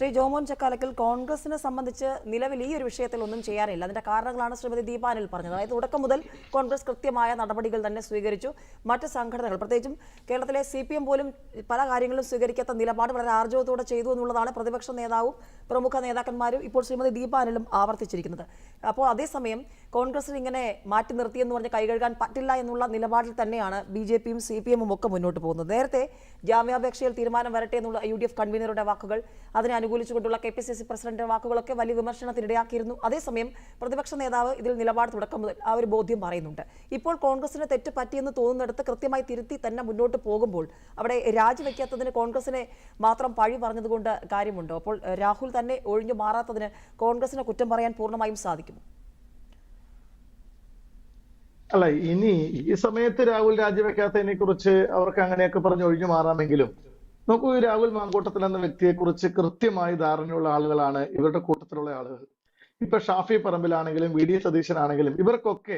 ശ്രീ ജോമോൻ ചക്കാലക്കൽ കോൺഗ്രസിനെ സംബന്ധിച്ച് നിലവിൽ ഈ ഒരു വിഷയത്തിൽ ഒന്നും ചെയ്യാറില്ല. അതിന്റെ കാരണങ്ങളാണ് ശ്രീമതി ദീപാനിൽ പറഞ്ഞത്. അതായത് തുടക്കം മുതൽ കോൺഗ്രസ് കൃത്യമായ നടപടികൾ തന്നെ സ്വീകരിച്ചു. മറ്റ് സംഘടനകൾ പ്രത്യേകിച്ചും കേരളത്തിലെ സി പോലും പല കാര്യങ്ങളും സ്വീകരിക്കാത്ത നിലപാട് വളരെ ആർജവത്തോടെ ചെയ്തു എന്നുള്ളതാണ് പ്രതിപക്ഷ നേതാവും പ്രമുഖ നേതാക്കന്മാരും ഇപ്പോൾ ശ്രീമതി ദീപാനിലും ആവർത്തിച്ചിരിക്കുന്നത്. അപ്പോൾ അതേസമയം കോൺഗ്രസിൽ ഇങ്ങനെ മാറ്റി നിർത്തിയെന്ന് പറഞ്ഞ് കൈകഴുകാൻ പറ്റില്ല എന്നുള്ള നിലപാടിൽ തന്നെയാണ് ബി ജെ പിയും സി പി എമ്മും ഒക്കെ മുന്നോട്ട് പോകുന്നത്. നേരത്തെ ജാമ്യാപേക്ഷയിൽ തീരുമാനം വരട്ടെ എന്നുള്ള യു ഡി എഫ് കൺവീനറുടെ വാക്കുകൾ അതിനെ അനുകൂലിച്ചുകൊണ്ടുള്ള കെ പി സി സി പ്രസിഡന്റിന്റെ വാക്കുകളൊക്കെ വലിയ വിമർശനത്തിനിടയാക്കിയിരുന്നു. അതേസമയം പ്രതിപക്ഷ നേതാവ് ഇതിൽ നിലപാട് തുടക്കം മുതൽ ആ ഒരു ബോധ്യം പറയുന്നുണ്ട്. ഇപ്പോൾ കോൺഗ്രസിന് തെറ്റ് പറ്റിയെന്ന് തോന്നുന്നിടത്ത് കൃത്യമായി തിരുത്തി തന്നെ മുന്നോട്ട് പോകുമ്പോൾ അവിടെ രാജിവെക്കാത്തതിന് കോൺഗ്രസിനെ മാത്രം പഴി പറഞ്ഞതുകൊണ്ട് കാര്യമുണ്ടോ? അപ്പോൾ രാഹുൽ തന്നെ ഒഴിഞ്ഞു മാറാത്തതിന് കോൺഗ്രസിനെ കുറ്റം പറയാൻ പൂർണമായും സാധിക്കുമോ? അല്ല ഇനി ഈ സമയത്ത് രാഹുൽ രാജിവെക്കാത്തതിനെ കുറിച്ച് അവർക്ക് അങ്ങനെയൊക്കെ പറഞ്ഞ് ഒഴിഞ്ഞു മാറാമെങ്കിലും നോക്കൂ ഈ രാഹുൽ മാങ്കൂട്ടത്തിൽ എന്ന വ്യക്തിയെ കുറിച്ച് കൃത്യമായി ധാരണയുള്ള ആളുകളാണ് ഇവരുടെ കൂട്ടത്തിലുള്ള ആളുകൾ. ഇപ്പൊ ഷാഫി പറമ്പിലാണെങ്കിലും വി ഡി സതീശനാണെങ്കിലും ഇവർക്കൊക്കെ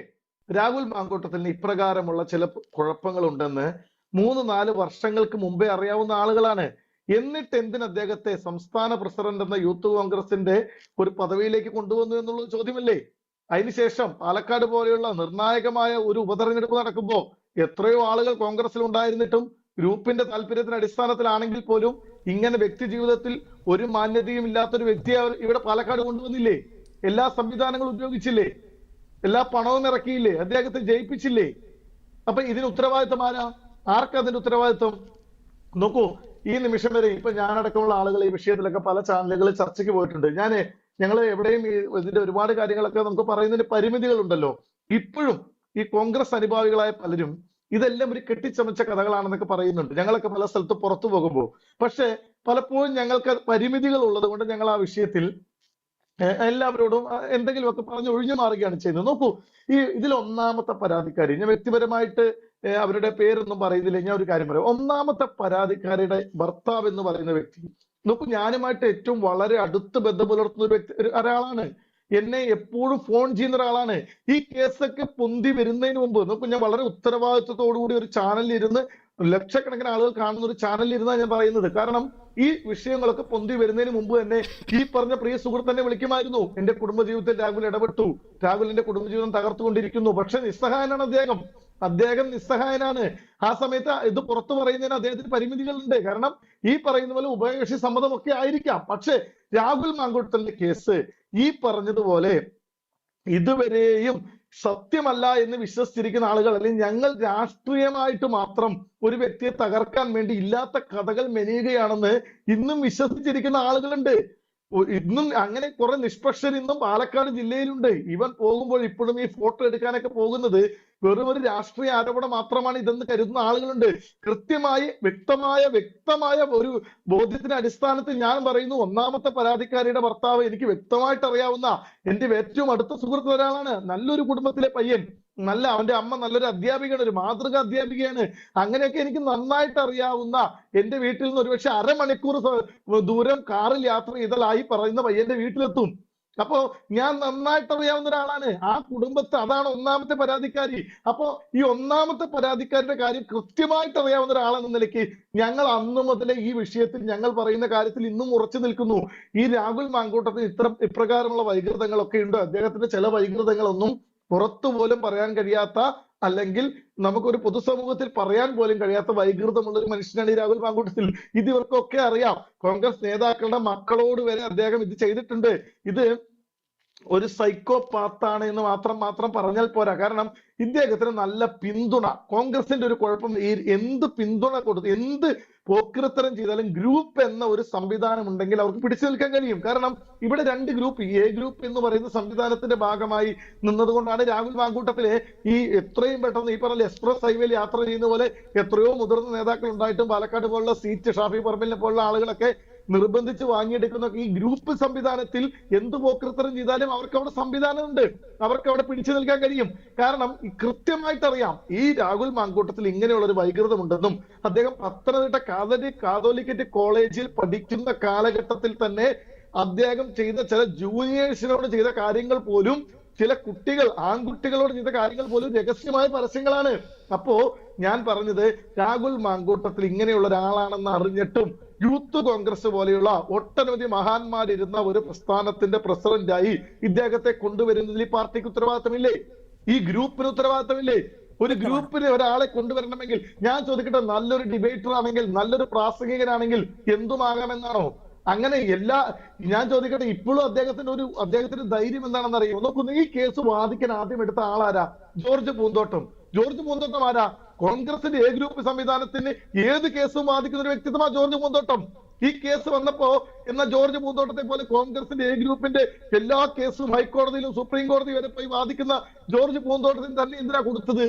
രാഹുൽ മാങ്കൂട്ടത്തിന് ഇപ്രകാരമുള്ള ചില കുഴപ്പങ്ങളുണ്ടെന്ന് മൂന്ന് നാല് വർഷങ്ങൾക്ക് മുമ്പേ അറിയാവുന്ന ആളുകളാണ്. എന്നിട്ട് എന്തിന് അദ്ദേഹത്തെ സംസ്ഥാന പ്രസിഡന്റ് എന്ന യൂത്ത് കോൺഗ്രസിന്റെ ഒരു പദവിയിലേക്ക് കൊണ്ടുവന്നു എന്നുള്ള ചോദ്യമല്ലേ? അതിനുശേഷം പാലക്കാട് പോലെയുള്ള നിർണായകമായ ഒരു ഉപതെരഞ്ഞെടുപ്പ് നടക്കുമ്പോൾ എത്രയോ ആളുകൾ കോൺഗ്രസിൽ ഉണ്ടായിരുന്നിട്ടും ഗ്രൂപ്പിന്റെ താല്പര്യത്തിന്റെ അടിസ്ഥാനത്തിലാണെങ്കിൽ പോലും ഇങ്ങനെ വ്യക്തി ജീവിതത്തിൽ ഒരു മാന്യതയും ഇല്ലാത്തൊരു വ്യക്തിയെ ഇവിടെ പാലക്കാട് കൊണ്ടുവന്നില്ലേ? എല്ലാ സംവിധാനങ്ങളും ഉപയോഗിച്ചില്ലേ? എല്ലാ പണവും ഇറക്കിയില്ലേ? അദ്ദേഹത്തെ ജയിപ്പിച്ചില്ലേ? അപ്പൊ ഇതിന് ഉത്തരവാദിത്തം ആരാ? ആർക്ക് അതിന്റെ ഉത്തരവാദിത്തം? നോക്കൂ ഈ നിമിഷം വരെ ഇപ്പൊ ഞാനടക്കമുള്ള ആളുകൾ ഈ വിഷയത്തിലൊക്കെ പല ചാനലുകളിൽ ചർച്ചയ്ക്ക് പോയിട്ടുണ്ട്. ഞാൻ ഞങ്ങൾ എവിടെയും ഇതിന്റെ ഒരുപാട് കാര്യങ്ങളൊക്കെ നമുക്ക് പറയുന്നതിന് പരിമിതികളുണ്ടല്ലോ. ഇപ്പോഴും ഈ കോൺഗ്രസ് അനുഭാവികളായ പലരും ഇതെല്ലാം ഒരു കെട്ടിച്ചമച്ച കഥകളാണെന്നൊക്കെ പറയുന്നുണ്ട്. ഞങ്ങളൊക്കെ പല സ്ഥലത്ത് പുറത്തു പോകുമ്പോൾ. പക്ഷെ പലപ്പോഴും ഞങ്ങൾക്ക് പരിമിതികൾ ഉള്ളത് കൊണ്ട് ഞങ്ങൾ ആ വിഷയത്തിൽ എല്ലാവരോടും എന്തെങ്കിലുമൊക്കെ പറഞ്ഞ് ഒഴിഞ്ഞു മാറുകയാണ് ചെയ്യുന്നത്. നോക്കൂ ഈ ഇതിൽ ഒന്നാമത്തെ പരാതിക്കാരി ഞാൻ വ്യക്തിപരമായിട്ട് അവരുടെ പേരൊന്നും പറയുന്നില്ല. ഞാൻ ഒരു കാര്യം പറയാം. ഒന്നാമത്തെ പരാതിക്കാരിയുടെ ഭർത്താവ് എന്ന് പറയുന്ന വ്യക്തി. നോക്കൂ ഞാനുമായിട്ട് ഏറ്റവും വളരെ അടുത്ത് ബന്ധം പുലർത്തുന്ന ഒരു വ്യക്തി ഒരാളാണ്. എന്നെ എപ്പോഴും ഫോൺ ചെയ്യുന്ന ഒരാളാണ്. ഈ കേസൊക്കെ പൊന്തി വരുന്നതിന് മുമ്പ് നോക്കൂ ഞാൻ വളരെ കൂടി ഒരു ചാനലിൽ ഇരുന്ന് ലക്ഷക്കണക്കിന് ആളുകൾ കാണുന്ന ഒരു ചാനലിൽ ഇരുന്നാണ് ഞാൻ പറയുന്നത്. കാരണം ഈ വിഷയങ്ങളൊക്കെ പൊന്തി വരുന്നതിന് മുമ്പ് തന്നെ ഈ പറഞ്ഞ പ്രിയ സുഹൃത്ത് തന്നെ വിളിക്കുമായിരുന്നു. എന്റെ കുടുംബജീവിതത്തിൽ രാഹുൽ ഇടപെട്ടു. രാഹുലിന്റെ കുടുംബജീവിതം തകർത്തുകൊണ്ടിരിക്കുന്നു. പക്ഷെ നിസ്സഹായനാണ് അദ്ദേഹം. അദ്ദേഹം നിസ്സഹായനാണ്. ആ സമയത്ത് ഇത് പുറത്തു പറയുന്നതിന് അദ്ദേഹത്തിന് പരിമിതികളുണ്ട്. കാരണം ഈ പറയുന്ന പോലെ ഉഭയകക്ഷി സമ്മതമൊക്കെ ആയിരിക്കാം. പക്ഷെ രാഹുൽ മാങ്കുട്ടലിന്റെ കേസ് ഈ പറഞ്ഞതുപോലെ ഇതുവരെയും സത്യമല്ല എന്ന് വിശ്വസിച്ചിരിക്കുന്ന ആളുകൾ അല്ലെങ്കിൽ ഞങ്ങൾ രാഷ്ട്രീയമായിട്ട് മാത്രം ഒരു വ്യക്തിയെ തകർക്കാൻ വേണ്ടി ഇല്ലാത്ത കഥകൾ മെനയുകയാണെന്ന് ഇന്നും വിശ്വസിച്ചിരിക്കുന്ന ആളുകളുണ്ട്. ഇന്നും അങ്ങനെ കുറെ നിഷ്പക്ഷർ ഇന്നും പാലക്കാട് ജില്ലയിലുണ്ട്. ഇവൻ പോകുമ്പോൾ ഇപ്പോഴും ഈ ഫോട്ടോ എടുക്കാനൊക്കെ പോകുന്നത് വെറും ഒരു രാഷ്ട്രീയ ആരോപണം മാത്രമാണ് ഇതെന്ന് കരുതുന്ന ആളുകളുണ്ട്. കൃത്യമായി വ്യക്തമായ വ്യക്തമായ ഒരു ബോധ്യത്തിന്റെ അടിസ്ഥാനത്തിൽ ഞാൻ പറയുന്നു ഒന്നാമത്തെ പരാതിക്കാരിയുടെ ഭർത്താവ് എനിക്ക് വ്യക്തമായിട്ട് അറിയാവുന്ന എന്റെ ഏറ്റവും അടുത്ത സുഹൃത്ത് ഒരാളാണ്. നല്ലൊരു കുടുംബത്തിലെ പയ്യൻ. നല്ല അവന്റെ അമ്മ നല്ലൊരു അധ്യാപികയാണ് ഒരു മാതൃക അധ്യാപികയാണ്. അങ്ങനെയൊക്കെ എനിക്ക് നന്നായിട്ട് അറിയാവുന്ന എന്റെ വീട്ടിൽ നിന്ന് ഒരുപക്ഷെ അരമണിക്കൂർ ദൂരം കാറിൽ യാത്ര ചെയ്തലായി പറയുന്ന പയ്യന്റെ വീട്ടിലെത്തും. അപ്പോ ഞാൻ നന്നായിട്ട് അറിയാവുന്ന ഒരാളാണ്. ആ കുടുംബത്തെ അതാണ് ഒന്നാമത്തെ പരാതിക്കാരി. അപ്പോ ഈ ഒന്നാമത്തെ പരാതിക്കാരുടെ കാര്യം കൃത്യമായിട്ട് അറിയാവുന്ന ഒരാളെന്ന നിലയ്ക്ക് ഞങ്ങൾ അന്ന് മുതലേ ഈ വിഷയത്തിൽ ഞങ്ങൾ പറയുന്ന കാര്യത്തിൽ ഇന്നും ഉറച്ചു നിൽക്കുന്നു. ഈ രാഹുൽ മാങ്കൂട്ടത്തിന് ഇത്തരം ഇപ്രകാരമുള്ള വൈകൃതങ്ങളൊക്കെ ഉണ്ട്. അദ്ദേഹത്തിന്റെ ചില വൈകൃതങ്ങളൊന്നും പുറത്തു പോലും പറയാൻ കഴിയാത്ത അല്ലെങ്കിൽ നമുക്കൊരു പൊതുസമൂഹത്തിൽ പറയാൻ പോലും കഴിയാത്ത വൈകൃതമുള്ള ഒരു മനുഷ്യനാണ് ഈ രാഹുൽ മാങ്കൂട്ടത്തിൽ ഇത് ഇവർക്കൊക്കെ അറിയാം. കോൺഗ്രസ് നേതാക്കളുടെ മക്കളോട് വരെ അദ്ദേഹം ഇത് ചെയ്തിട്ടുണ്ട്. ഇത് ഒരു സൈക്കോ പാത്താണ് എന്ന് മാത്രം മാത്രം പറഞ്ഞാൽ പോരാ. കാരണം ഇദ്ദേഹത്തിന് നല്ല പിന്തുണ. കോൺഗ്രസിന്റെ ഒരു കുഴപ്പം ഈ എന്ത് പിന്തുണ കൊടുത്തു എന്ത് പോക്കൃത്തരം ചെയ്താലും ഗ്രൂപ്പ് എന്ന ഒരു സംവിധാനം ഉണ്ടെങ്കിൽ അവർക്ക് പിടിച്ചു നിൽക്കാൻ കഴിയും. കാരണം ഇവിടെ രണ്ട് ഗ്രൂപ്പ് എ ഗ്രൂപ്പ് എന്ന് പറയുന്ന സംവിധാനത്തിന്റെ ഭാഗമായി നിന്നതുകൊണ്ടാണ് രാഹുൽ മാങ്കൂട്ടത്തിലെ ഈ എത്രയും പെട്ടെന്ന് ഈ പറഞ്ഞ എക്സ്പ്രസ് ഹൈവേയിൽ യാത്ര ചെയ്യുന്ന പോലെ എത്രയോ മുതിർന്ന നേതാക്കൾ ഉണ്ടായിട്ടും പാലക്കാട് പോലുള്ള സീറ്റ് ഷാഫി പറമ്പിലിനെ പോലുള്ള ആളുകളൊക്കെ നിർബന്ധിച്ച് വാങ്ങിയെടുക്കുന്ന ഈ ഗ്രൂപ്പ് സംവിധാനത്തിൽ എന്ത് പോക്കൃത്തരം ചെയ്താലും അവർക്ക് അവിടെ സംവിധാനമുണ്ട്. അവർക്ക് അവിടെ പിടിച്ചു നിൽക്കാൻ കഴിയും. കാരണം കൃത്യമായിട്ട് അറിയാം ഈ രാഹുൽ മാങ്കൂട്ടത്തിൽ ഇങ്ങനെയുള്ള ഒരു വൈകൃതമുണ്ടെന്നും അദ്ദേഹം പത്തനംതിട്ട കാതലി കാതോലിക്കറ്റ് കോളേജിൽ പഠിക്കുന്ന കാലഘട്ടത്തിൽ തന്നെ അദ്ദേഹം ചെയ്ത ചില ജൂനിയേഴ്സിനോട് ചെയ്ത കാര്യങ്ങൾ പോലും ചില കുട്ടികൾ ആൺകുട്ടികളോട് ചെയ്ത കാര്യങ്ങൾ പോലും രഹസ്യമായ പരസ്യങ്ങളാണ്. അപ്പോ ഞാൻ പറഞ്ഞത് രാഹുൽ മാങ്കൂട്ടത്തിൽ ഇങ്ങനെയുള്ള ഒരാളാണെന്ന് അറിഞ്ഞിട്ടും യൂത്ത് കോൺഗ്രസ് പോലെയുള്ള ഒട്ടനവധി മഹാന്മാരിരുന്ന ഒരു പ്രസ്ഥാനത്തിന്റെ പ്രസിഡന്റായി ഇദ്ദേഹത്തെ കൊണ്ടുവരുന്നതിൽ ഈ പാർട്ടിക്ക് ഉത്തരവാദിത്തമില്ലേ? ഈ ഗ്രൂപ്പിന് ഉത്തരവാദിത്തമില്ലേ? ഒരു ഗ്രൂപ്പിന് ഒരാളെ കൊണ്ടുവരണമെങ്കിൽ ഞാൻ ചോദിക്കട്ടെ നല്ലൊരു ഡിബേറ്റർ ആണെങ്കിൽ നല്ലൊരു പ്രാസംഗികനാണെങ്കിൽ എന്തുമാകാമെന്നാണോ? അങ്ങനെ എല്ലാ ഞാൻ ചോദിക്കട്ടെ ഇപ്പോഴും അദ്ദേഹത്തിന്റെ ഒരു അദ്ദേഹത്തിന്റെ ധൈര്യം എന്താണെന്ന് അറിയുമോ നോക്കുന്നു ഈ കേസ് വാദിക്കാൻ ആദ്യം എടുത്ത ആളാരാ? ജോർജ് പൂന്തോട്ടം. ജോർജ് പൂന്തോട്ടം ആരാ? കോൺഗ്രസിന്റെ എ ഗ്രൂപ്പ് സംവിധാനത്തിന് ഏത് കേസും ബാധിക്കുന്ന ഒരു വ്യക്തിത്വമാ ജോർജ് പൂന്തോട്ടം. ഈ കേസ് വന്നപ്പോ എന്ന ജോർജ് പൂന്തോട്ടത്തെ പോലെ കോൺഗ്രസിന്റെ എ ഗ്രൂപ്പിന്റെ എല്ലാ കേസും ഹൈക്കോടതിയിലും സുപ്രീം കോടതി വരെ പോയി വാദിക്കുന്ന ജോർജ് പൂന്തോട്ടത്തിന് തന്നെ എന്തിനാ കൊടുത്തത്?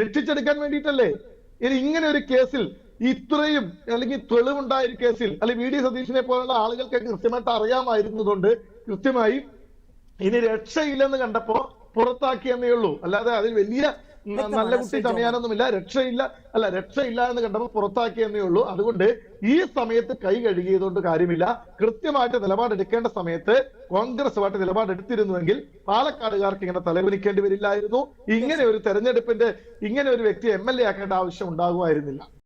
രക്ഷിച്ചെടുക്കാൻ വേണ്ടിയിട്ടല്ലേ? ഇനി ഇങ്ങനെ ഒരു കേസിൽ ഇത്രയും അല്ലെങ്കിൽ തെളിവുണ്ടായ ഒരു കേസിൽ അല്ലെങ്കിൽ വി ഡി സതീഷിനെ പോലുള്ള ആളുകൾക്ക് കൃത്യമായിട്ട് അറിയാമായിരുന്നതുകൊണ്ട് കൃത്യമായി ഇനി രക്ഷയില്ലെന്ന് കണ്ടപ്പോ പുറത്താക്കിയെന്നേ ഉള്ളൂ. അല്ലാതെ അതിൽ വലിയ നല്ല കുട്ടി. ചമയാനൊന്നുമില്ല രക്ഷയില്ല. അല്ല രക്ഷയില്ല എന്ന് കണ്ടപ്പോൾ പുറത്താക്കിയെന്നേ ഉള്ളൂ. അതുകൊണ്ട് ഈ സമയത്ത് കൈ കഴുകിയതുകൊണ്ട് കാര്യമില്ല. കൃത്യമായിട്ട് നിലപാടെടുക്കേണ്ട സമയത്ത് കോൺഗ്രസുമായിട്ട് നിലപാടെടുത്തിരുന്നുവെങ്കിൽ പാലക്കാടുകാർക്ക് ഇങ്ങനെ തലകുനിക്കേണ്ടി വരില്ലായിരുന്നു. ഇങ്ങനെ ഒരു തെരഞ്ഞെടുപ്പിന്റെ ഇങ്ങനെ ഒരു വ്യക്തി എം എൽ എ ആക്കേണ്ട ആവശ്യം ഉണ്ടാകുമായിരുന്നില്ല.